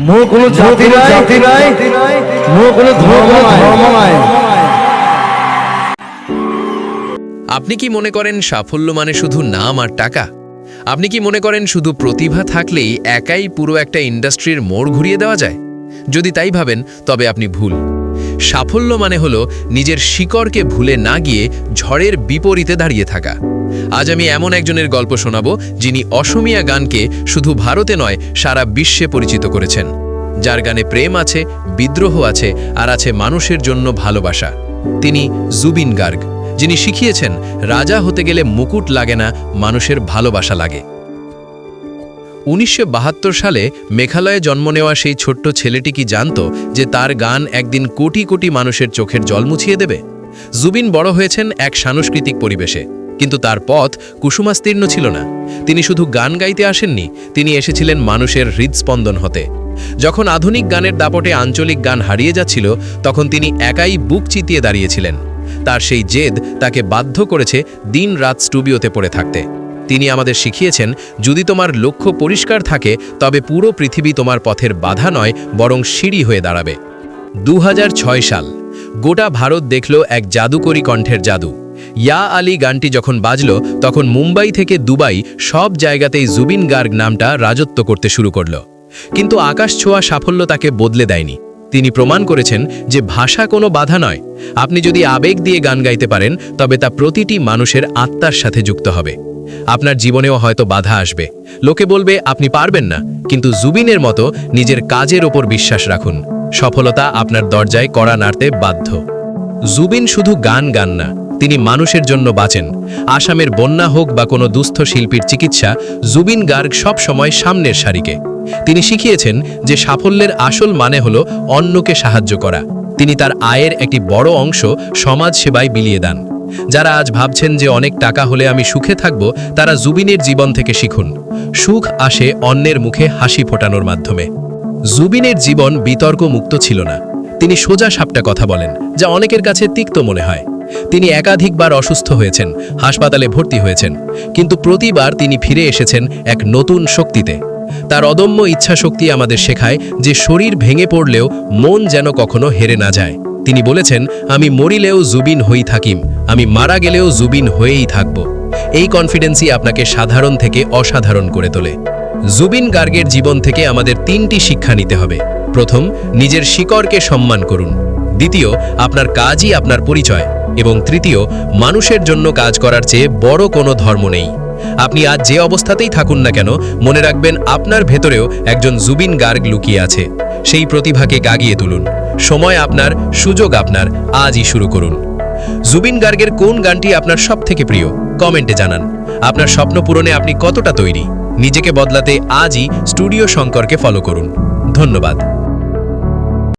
মোর কোনো জাতি নাই জাতি নাই। মোর কোনো ধর্ম ধর্ম নাই। আপনি কি মনে করেন সাফল্য মানে শুধু নাম আর টাকা? আপনি কি মনে করেন শুধু প্রতিভা থাকলেই একাই পুরো একটা ইন্ডাস্ট্রির মোড় ঘুরিয়ে দেওয়া যায়? যদি তাই ভাবেন তবে আপনি ভুল। সাফল্য মানে হলো নিজের শিকড়কে ভুলে না গিয়ে ঝড়ের বিপরীতে দাঁড়িয়ে থাকা। আজ আমি এমন একজনের গল্প শোনাব যিনি অসমিয়া গানকে শুধু ভারতে নয়, সারা বিশ্বে পরিচিত করেছেন। যার গানে প্রেম আছে, বিদ্রোহ আছে, আর আছে মানুষের জন্য ভালোবাসা। তিনি জুবিন গার্গ, যিনি শিখিয়েছেন, রাজা হতে গেলে মুকুট লাগে না, মানুষের ভালোবাসা লাগে। উনিশশো বাহাত্তর সালে মেঘালয়ে জন্ম নেওয়া সেই ছোট্ট ছেলেটি কি জানত যে তার গান একদিন কোটি কোটি মানুষের চোখের জল মুছিয়ে দেবে? জুবিন বড় হয়েছেন এক সাংস্কৃতিক পরিবেশে। কিন্তু তার পথ কুসুমাস্তীর্ণ ছিল না। তিনি শুধু গান গাইতে আসেননি, তিনি এসেছিলেন মানুষের হৃদস্পন্দন হতে। যখন আধুনিক গানের দাপটে আঞ্চলিক গান হারিয়ে যাচ্ছিল, তখন তিনি একাই বুক চিতিয়ে দাঁড়িয়েছিলেন। তার সেই জেদ তাকে বাধ্য করেছে দিন রাত স্টুডিওতে পড়ে থাকতে। তিনি আমাদের শিখিয়েছেন, যদি তোমার লক্ষ্য পরিষ্কার থাকে, তবে পুরো পৃথিবী তোমার পথের বাধা নয়, বরং সিঁড়ি হয়ে দাঁড়াবে। দু হাজার ছয় সাল, গোটা ভারত দেখল এক জাদুকরী কণ্ঠের জাদু। ইয়া আলী গানটি যখন বাজল, তখন মুম্বাই থেকে দুবাই সব জায়গাতেই জুবিন গার্গ নামটা রাজত্ব করতে শুরু করল। কিন্তু আকাশ ছোঁয়া সাফল্য তাকে বদলে দেয়নি। তিনি প্রমাণ করেছেন যে ভাষা কোনো বাধা নয়। আপনি যদি আবেগ দিয়ে গান গাইতে পারেন, তবে তা প্রতিটি মানুষের আত্মার সাথে যুক্ত হবে। আপনার জীবনেও হয়তো বাধা আসবে। লোকে বলবে, আপনি পারবেন না। কিন্তু জুবিনের মতো নিজের কাজের ওপর বিশ্বাস রাখুন। সফলতা আপনার দরজায় কড়া নাড়তে বাধ্য। জুবিন শুধু গান গান না, তিনি মানুষের জন্য বাঁচেন। আসামের বন্যা হোক বা কোনো দুস্থ শিল্পীর চিকিৎসা, জুবিন গার্গ সব সময় সামনের সারিকে। তিনি শিখিয়েছেন যে সাফল্যের আসল মানে হল অন্যকে সাহায্য করা। তিনি তার আয়ের একটি বড় অংশ সমাজ সেবায় বিলিয়ে দেন। যারা আজ ভাবছেন যে অনেক টাকা হলে আমি সুখে থাকব, তারা জুবিনের জীবন থেকে শিখুন। সুখ আসে অন্যের মুখে হাসি ফোটানোর মাধ্যমে। জুবিনের জীবন বিতর্ক মুক্ত ছিল না। তিনি সোজা সাপটা কথা বলেন, যা অনেকের কাছে তিক্ত মনে হয়। তিনি একাধিকবার অসুস্থ হয়েছেন, হাসপাতালে ভর্তি হয়েছেন, কিন্তু প্রতিবার তিনি ফিরে এসেছেন এক নতুন শক্তিতে। তার অদম্য ইচ্ছাশক্তি আমাদের শেখায় যে শরীর ভেঙে পড়লেও মন যেন কখনো হেরে না যায়। তিনি বলেছেন, আমি মরিলেও জুবিন হই থাকিম, আমি মারা গেলেও জুবিন হয়েই থাকব। এই কনফিডেন্সই আপনাকে সাধারণ থেকে অসাধারণ করে তোলে। জুবিন গার্গের জীবন থেকে আমাদের তিনটি শিক্ষা নিতে হবে। প্রথম, নিজের শিকড়কে সম্মান করুন। দ্বিতীয়, আপনার কাজই আপনার পরিচয়। এবং তৃতীয়, মানুষের জন্য কাজ করার চেয়ে বড় কোনো ধর্ম নেই। আপনি আজ যে অবস্থাতেই থাকুন না কেন, মনে রাখবেন আপনার ভেতরেও একজন জুবিন গার্গ লুকিয়ে আছে। সেই প্রতিভাকে গাগিয়ে তুলুন। সময় আপনার, সুযোগ আপনার। আজই শুরু করুন। জুবিন গার্গের কোন গানটি আপনার সব থেকে প্রিয়? কমেন্টে জানান। আপনার স্বপ্ন পূরণে আপনি কতটা তৈরি? নিজেকে বদলাতে আজই স্টুডিও শঙ্করকে ফলো করুন। ধন্যবাদ।